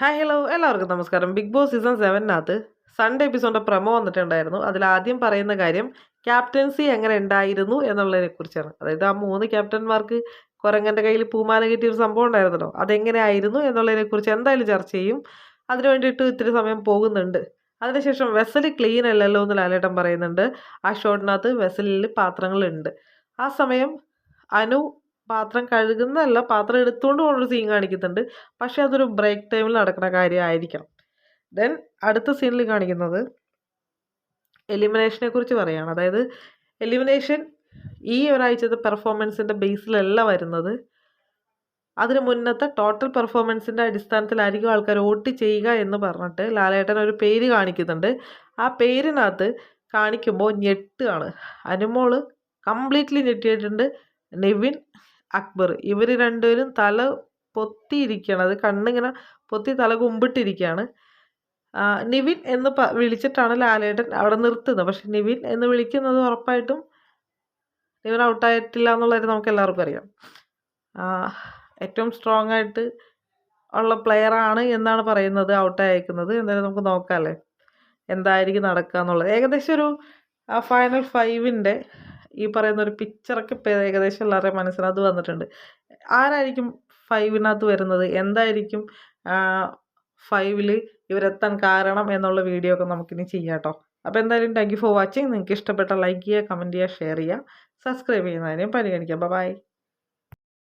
Hi hello എല്ലാവർക്കും നമസ്കാരം. Big Boss season സെവനകത്ത് സൺഡേ എപ്പിസോഡിന്റെ പ്രമോ വന്നിട്ടുണ്ടായിരുന്നു. അതിൽ ആദ്യം പറയുന്ന കാര്യം ക്യാപ്റ്റൻസി എങ്ങനെ ഉണ്ടായിരുന്നു എന്നുള്ളതിനെ കുറിച്ചാണ്. അതായത് ആ മൂന്ന് ക്യാപ്റ്റന്മാർക്ക് കുരങ്ങന്റെ കയ്യിൽ പൂമാല കിട്ടിയ ഒരു സംഭവം ഉണ്ടായിരുന്നല്ലോ. അതെങ്ങനെയായിരുന്നു എന്നുള്ളതിനെ കുറിച്ച് എന്തായാലും ചർച്ച ചെയ്യും. അതിന് വേണ്ടിയിട്ട് ഇത്തിരി സമയം പോകുന്നുണ്ട്. അതിനുശേഷം വെസൽ ക്ലീൻ അല്ലല്ലോ എന്ന് ലാലേട്ടൻ പറയുന്നുണ്ട്. ആ ഷോട്ടിനകത്ത് വെസലിൽ പാത്രങ്ങളുണ്ട്. ആ സമയം അനു പാത്രം കഴുകുന്നതല്ല പാത്രം എടുത്തുകൊണ്ട് പോകുന്നൊരു സീൻ കാണിക്കുന്നുണ്ട്. പക്ഷേ അതൊരു ബ്രേക്ക് ടൈമിൽ നടക്കുന്ന കാര്യമായിരിക്കണം. ദെൻ അടുത്ത സീനിൽ കാണിക്കുന്നത് എലിമിനേഷനെ കുറിച്ച് പറയുകയാണ് അതായത് എലിമിനേഷൻ ഈ ഒരാഴ്ചത്തെ പെർഫോമൻസിന്റെ ബേസിലല്ല വരുന്നത്. അതിന് മുന്നത്തെ ടോട്ടൽ പെർഫോമൻസിന്റെ അടിസ്ഥാനത്തിലായിരിക്കും ആൾക്കാർ വോട്ട് ചെയ്യുക എന്ന് പറഞ്ഞിട്ട് ലാലേട്ടൻ ഒരു പേര് കാണിക്കുന്നുണ്ട്. ആ പേരിനകത്ത് കാണിക്കുമ്പോൾ ഞെട്ടുകയാണ് അനുമോൾ കംപ്ലീറ്റ്ലി ഞെട്ടിയിട്ടുണ്ട്. നിവിൻ അക്ബർ. ഇവർ രണ്ടുപേരും തല പൊത്തിയിരിക്കുകയാണ് അത് കണ്ണിങ്ങനെ പൊത്തി തല കുമ്പിട്ടിരിക്കുകയാണ് നിവിൻ എന്ന് പ വിളിച്ചിട്ടാണ് ലാലേട്ടൻ അവിടെ നിർത്തുന്നത്. പക്ഷെ നിവിൻ എന്ന് വിളിക്കുന്നത് ഉറപ്പായിട്ടും നിവിൻ ഔട്ടായിട്ടില്ല എന്നുള്ളത് നമുക്ക് എല്ലാവർക്കും അറിയാം ഏറ്റവും സ്ട്രോങ് ആയിട്ട് ഉള്ള പ്ലെയർ ആണ് എന്നാണ് പറയുന്നത് ഔട്ടായേക്കുന്നത്. എന്തായാലും നമുക്ക് നോക്കാമല്ലേ എന്തായിരിക്കും നടക്കുക എന്നുള്ളത് ഏകദേശം ഒരു ഫൈനൽ ഫൈവിന്റെ ഈ പറയുന്ന ഒരു പിക്ചറൊക്കെ ഇപ്പോൾ ഏകദേശം എല്ലാവരുടെയും മനസ്സിനകത്ത് വന്നിട്ടുണ്ട്. ആരായിരിക്കും ഫൈവിനകത്ത് വരുന്നത്? എന്തായിരിക്കും ഫൈവിൽ ഇവരെത്താൻ കാരണം എന്നുള്ള വീഡിയോ ഒക്കെ നമുക്കിനി ചെയ്യാം കേട്ടോ. അപ്പോൾ എന്തായാലും താങ്ക് യു ഫോർ വാച്ചിങ് നിങ്ങൾക്ക് ഇഷ്ടപ്പെട്ട ലൈക്ക് ചെയ്യുക കമന്റ് ചെയ്യുക ഷെയർ ചെയ്യുക സബ്സ്ക്രൈബ് ചെയ്യുന്നതിനെയും പരിഗണിക്കാം. ബൈ